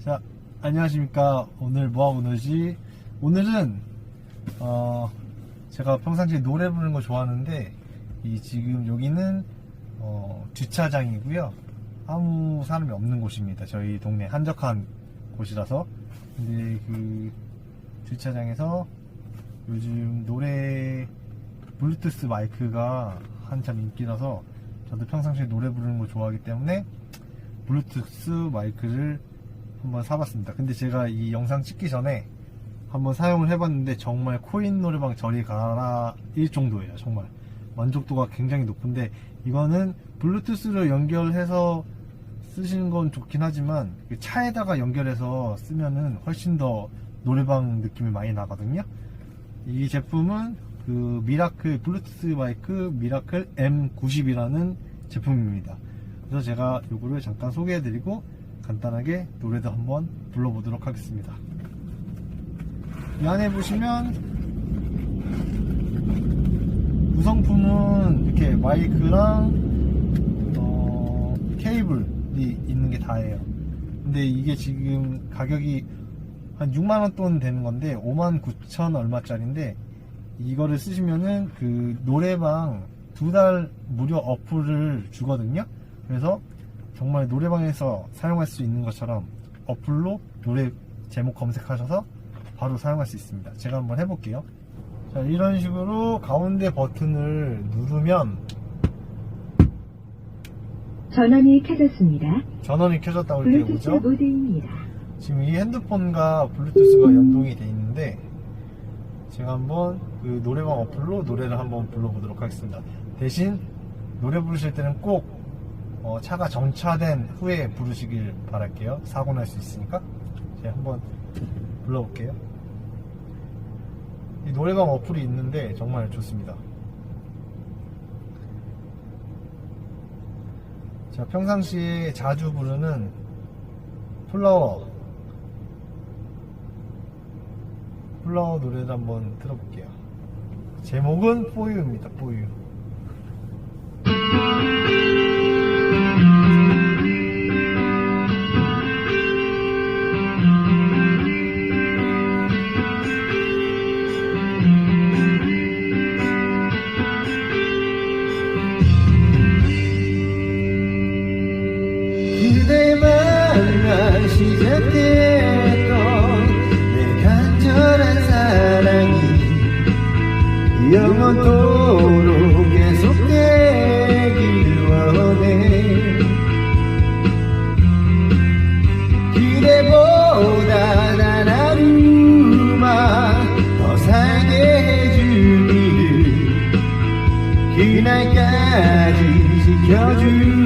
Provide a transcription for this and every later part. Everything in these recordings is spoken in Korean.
자, 안녕하십니까. 오늘 뭐하고 놀지? 오늘은, 어, 제가 평상시에 노래 부르는 거 좋아하는데, 이 지금 여기는, 어, 주차장이고요. 아무 사람이 없는 곳입니다. 저희 동네 한적한 곳이라서. 근데 그, 주차장에서 요즘 노래, 블루투스 마이크가 한참 인기라서, 저도 평상시에 노래 부르는 거 좋아하기 때문에, 블루투스 마이크를 한번 사봤습니다. 근데 제가 이 영상 찍기 전에 한번 사용을 해봤는데 정말 코인 노래방 저리 가라 일 정도예요. 정말 만족도가 굉장히 높은데 이거는 블루투스로 연결해서 쓰시는 건 좋긴 하지만 그 차에다가 연결해서 쓰면은 훨씬 더 노래방 느낌이 많이 나거든요. 이 제품은 그 미라클 블루투스 마이크 미라클 M90이라는 제품입니다. 그래서 제가 요거를 잠깐 소개해드리고 간단하게 노래도 한번 불러보도록 하겠습니다. 이 안에 보시면 구성품은 이렇게 마이크랑 어, 케이블이 있는 게 다예요. 근데 이게 지금 가격이 한 6만원 돈 되는 건데 5만 9천 얼마짜리인데 이거를 쓰시면은 그 노래방 두 달 무료 어플을 주거든요. 그래서 정말 노래방에서 사용할 수 있는 것처럼 어플로 노래 제목 검색하셔서 바로 사용할 수 있습니다. 제가 한번 해볼게요. 자, 이런 식으로 가운데 버튼을 누르면 전원이 켜졌습니다. 전원이 켜졌다고 이렇게 오죠. 모드입니다. 지금 이 핸드폰과 블루투스가 연동이 돼 있는데 제가 한번 그 노래방 어플로 노래를 한번 불러보도록 하겠습니다. 대신 노래 부르실 때는 꼭 어, 차가 정차된 후에 부르시길 바랄게요. 사고 날 수 있으니까. 제가 한번 불러볼게요. 이 노래방 어플이 있는데 정말 좋습니다. 자, 평상시에 자주 부르는 플라워 플라워 노래를 한번 들어볼게요. 제목은 포유입니다. 포유. 시작됐던 내 간절한 사랑이 영원토록 계속되길 원해 그대보다 난 하루만 더 살게 해주기를 그날까지 지켜줄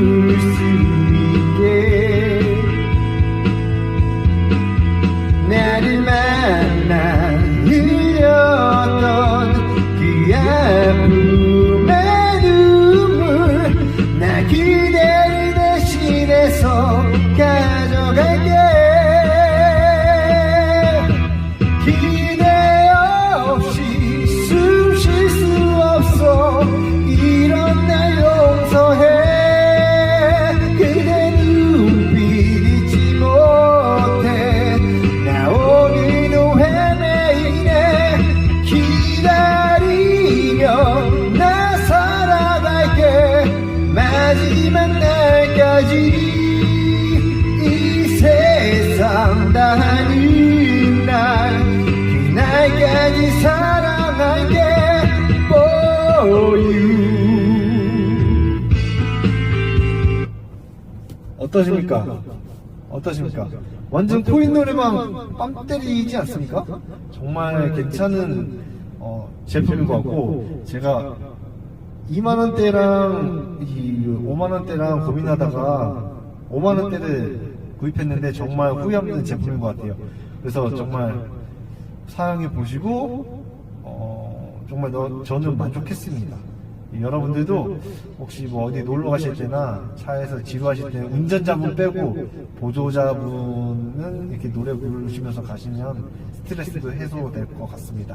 사랑할게 for you 어떠십니까? 어떠십니까? 완전 코인 노래방 빵 때리지 않습니까? 정말 괜찮은 어, 제품인 것 같고 제가 2만 원대랑 5만 원대랑 고민하다가 5만 원대를 구입했는데 정말 후회 없는 제품인 것 같아요. 그래서 정말 사용해 보시고 어, 정말 너, 저는 만족했습니다. 여러분들도 혹시 뭐 어디 놀러 가실 때나 차에서 지루하실 때 운전자분 빼고 보조자분은 이렇게 노래 부르시면서 가시면 스트레스도 해소될 것 같습니다.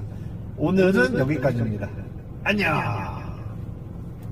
오늘은 여기까지입니다. 안녕!